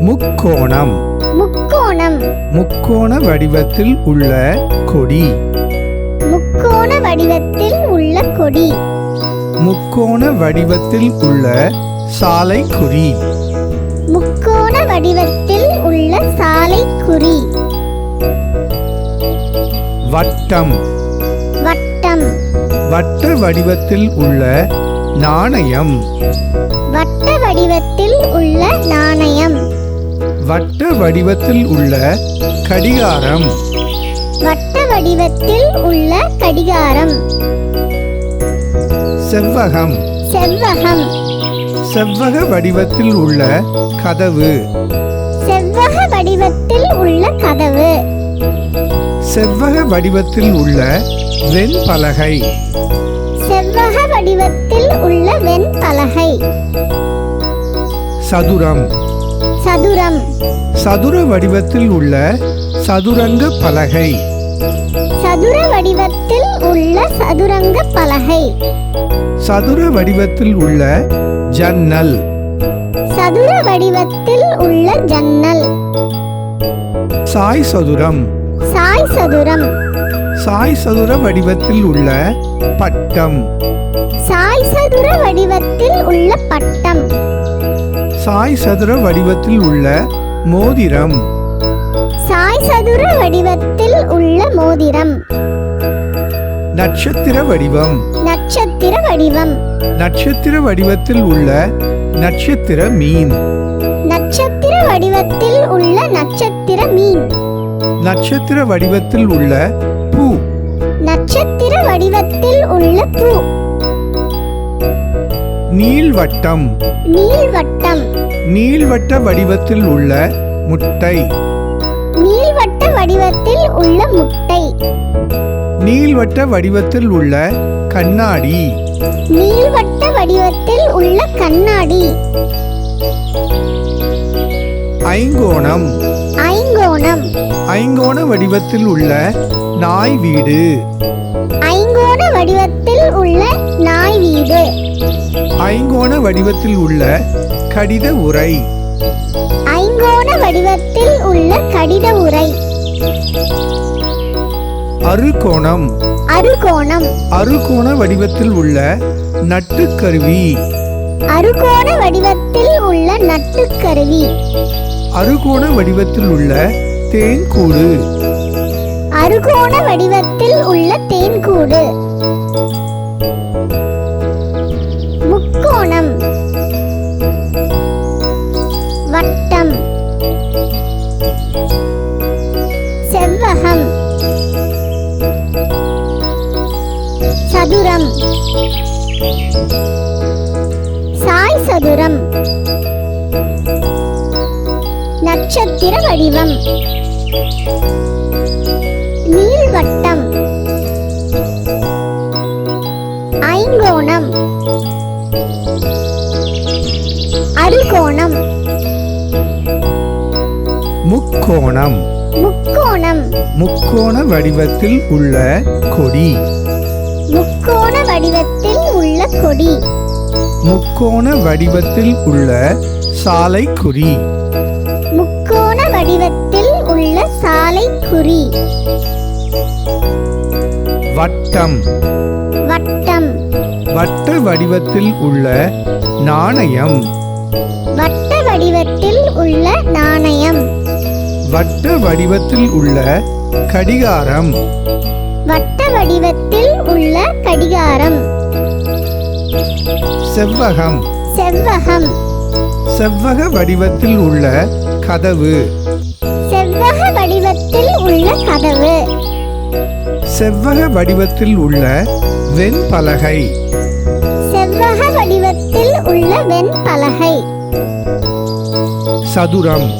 முக்கோணம். முக்கோணம். முக்கோண வடிவத்தில் உள்ள கொடி. முக்கோண வடிவத்தில் உள்ள கொடி. முக்கோண வடிவத்தில் உள்ள சாலை குறி முக்கோண வடிவத்தில் உள்ள சாலை குறி வட்டம். வட்டம். வட்ட வடிவத்தில் உள்ள நாணயம். வட்ட வடிவத்தில் உள்ள நாணயம். வட்ட வடிவத்தில் உள்ள கடிகாரம். வட்ட வடிவத்தில் உள்ள கடிகாரம். செவ்வகம். செவ்வகம். செவ்வக வடிவத்தில் உள்ள கதவு. செவ்வக வடிவத்தில் உள்ள கதவு. செவ்வக வடிவத்தில் உள்ள வெண்பலகை. செவ்வக வடிவத்தில் உள்ள வெண்பலகை. சதுரம். சதுரம். சதுர வடிவத்தில் உள்ள சதுரங்க பலகை. சதுர வடிவத்தில் உள்ள சதுரங்க பலகை. சதுர வடிவத்தில் உள்ள ஜன்னல். சதுர வடிவத்தில் உள்ள ஜன்னல். சாய் சதுரம். சாய் சதுரம். சாய் சதுர வடிவத்தில் உள்ள பட்டம். சாய் சதுர வடிவத்தில் உள்ள பட்டம். சாய் சதுர வடிவத்தில் உள்ள மோதிரம். சாய் சதுர வடிவத்தில் உள்ள மோதிரம். நட்சத்திர வடிவம். நட்சத்திர வடிவம். நட்சத்திர வடிவத்தில் உள்ள நட்சத்திர மீன். நட்சத்திர வடிவத்தில் உள்ள நட்சத்திர மீன். நட்சத்திர வடிவத்தில் உள்ள பூ. நட்சத்திர வடிவத்தில் உள்ள பூ. நீள்வட்டம். நீள்வட்டம். நீள்வட்ட வடிவத்தில் உள்ள முட்டை. நீள்வட்ட வடிவத்தில் உள்ள முட்டை. நீள்வட்ட வடிவத்தில் உள்ள கண்ணாடி. நீள்வட்ட வடிவத்தில் உள்ள கண்ணாடி. ஐங்கோணம். ஐங்கோணம். ஐங்கோண வடிவத்தில் உள்ள நாய் வீடு. ஐங்கோண வடிவத்தில் உள்ள நாய் வீடு. ஐங்கோண வடிவத்தில் உள்ள கடித உரை. ஐங்கோண வடிவத்தில் உள்ள கடித உரை. அறுகோணம் அறுகோணம் அறுகோண வடிவத்தில் உள்ள நட்டுக்கருவி. அறுகோண வடிவத்தில் உள்ள நட்டுக்கருவி. அறுகோண வடிவத்தில் உள்ள தேன்கூடு. அறுகோண வடிவத்தில் உள்ள தேன்கூடு. முக்கோணம். வட்டம். செவ்வகம். சதுரம். சாய் சதுரம். நட்சத்திர வடிவம். நீள்வட்டம் ஐங்கோணம் அறுகோணம் முக்கோணம். முக்கோணம். முக்கோண வடிவத்தில் உள்ள கொடி. முக்கோண வடிவத்தில் உள்ள கொடி. முக்கோண வடிவத்தில் உள்ள சாலை குறி முக்கோண வடிவத்தில் உள்ள சாலை குறி வட்டம். வட்டம். வட்ட வடிவத்தில் உள்ள நாணயம். வட்ட வடிவத்தில் உள்ள நாணயம். வட்ட வடிவத்தில் உள்ள கடிகாரம். வட்ட வடிவத்தில் உள்ள கடிகாரம். செவ்வகம். செவ்வகம். செவ்வக வடிவத்தில் உள்ள கதவு. செவ்வக வடிவத்தில் உள்ள கதவு. செவ்வக வடிவத்தில் உள்ள வெண்பலகை. செவ்வக வடிவத்தில் உள்ள வெண்பலகை. சதுரம்.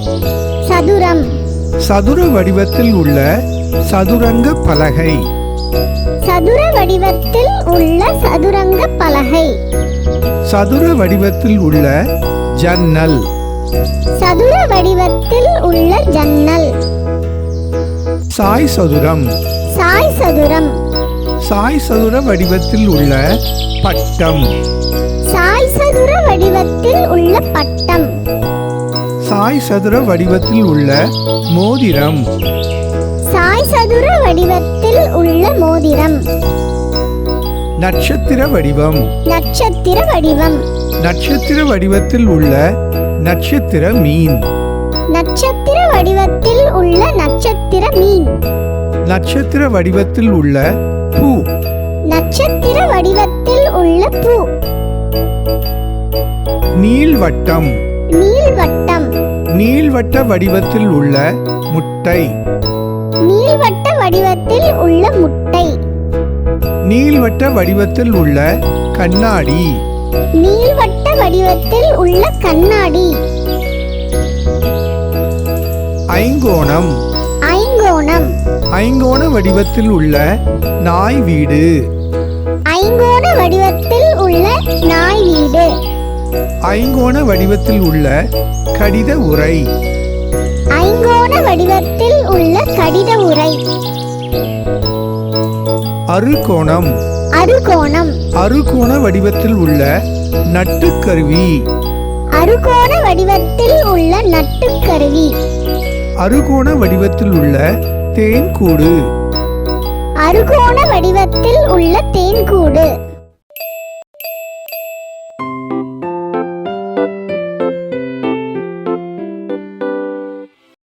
சதுரம். சதுர வடிவத்தில் உள்ள சதுரங்க பலகை. சதுர வடிவத்தில் உள்ள சதுரங்க பலகை. சதுர வடிவத்தில் உள்ள ஜன்னல். சதுர வடிவத்தில் உள்ள ஜன்னல். சாய் சதுரம். சாய் சதுரம். சாய் சதுர வடிவத்தில் உள்ள பட்டம். சாய் சதுர வடிவத்தில் உள்ள பட்டம். சாய் சதுர வடிவத்தில் உள்ள மோதிரம். சாய் சதுர வடிவத்தில் உள்ள மோதிரம். நட்சத்திர வடிவம். நட்சத்திர வடிவம். நட்சத்திர வடிவத்தில் உள்ள நட்சத்திர மீன். நட்சத்திர வடிவத்தில் உள்ள நட்சத்திர மீன். நட்சத்திர வடிவத்தில் உள்ள பூ. நட்சத்திர வடிவத்தில் உள்ள பூ. நீள்வட்டம். நீள்வட்டம். நீள்வட்ட வடிவத்தில் உள்ள முட்டை. நீள்வட்ட வடிவத்தில் உள்ள முட்டை. நீள்வட்ட வடிவத்தில் உள்ள கண்ணாடி. நீள்வட்ட வடிவத்தில் உள்ள கண்ணாடி. ஐங்கோணம். ஐங்கோணம். ஐங்கோண வடிவத்தில் உள்ள நாய் வீடு. ஐங்கோண வடிவத்தில் உள்ள நாய் வீடு. ஐங்கோண வடிவத்தில் உள்ள கடித உரை ஐங்கோண வடிவத்தில் உள்ள கடித உரை அறுகோணம் அறுகோணம் அறுகோண வடிவத்தில் உள்ள நட்டுக்கருவி. அறுகோண வடிவத்தில் உள்ள நட்டுக்கருவி. அறுகோண வடிவத்தில் உள்ள தேன்கூடு. அறுகோண வடிவத்தில் உள்ள தேன்கூடு.